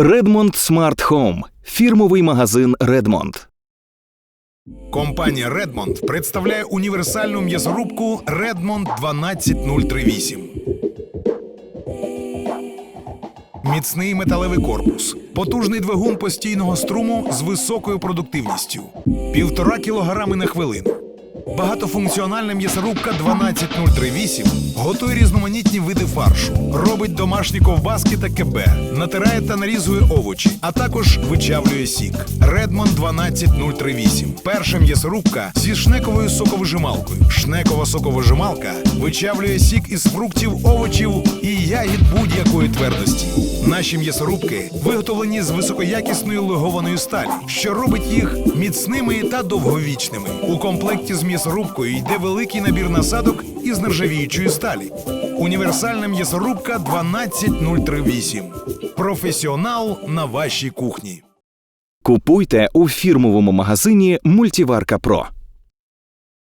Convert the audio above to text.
Redmond Smart Home – фірмовий магазин Redmond. Компанія Redmond представляє універсальну м'ясорубку Redmond 12038. Міцний металевий корпус, потужний двигун постійного струму з високою продуктивністю, півтора кілограми на хвилину. Багатофункціональна м'ясорубка 12038 готує різноманітні види фаршу, робить домашні ковбаски та кебе, натирає та нарізує овочі, а також вичавлює сік. Redmond 12038 перша м'ясорубка зі шнековою соковижималкою. Шнекова соковижималка вичавлює сік із фруктів, овочів і ягід будь-якої твердості. Наші м'ясорубки виготовлені з високоякісної легованої сталі, що робить їх міцними та довговічними. У комплекті з м'ясорубкою йде великий набір насадок із нержавіючої сталі. Універсальна м'ясорубка 12038. Професіонал на вашій кухні. Купуйте у фірмовому магазині Мультіварка Про.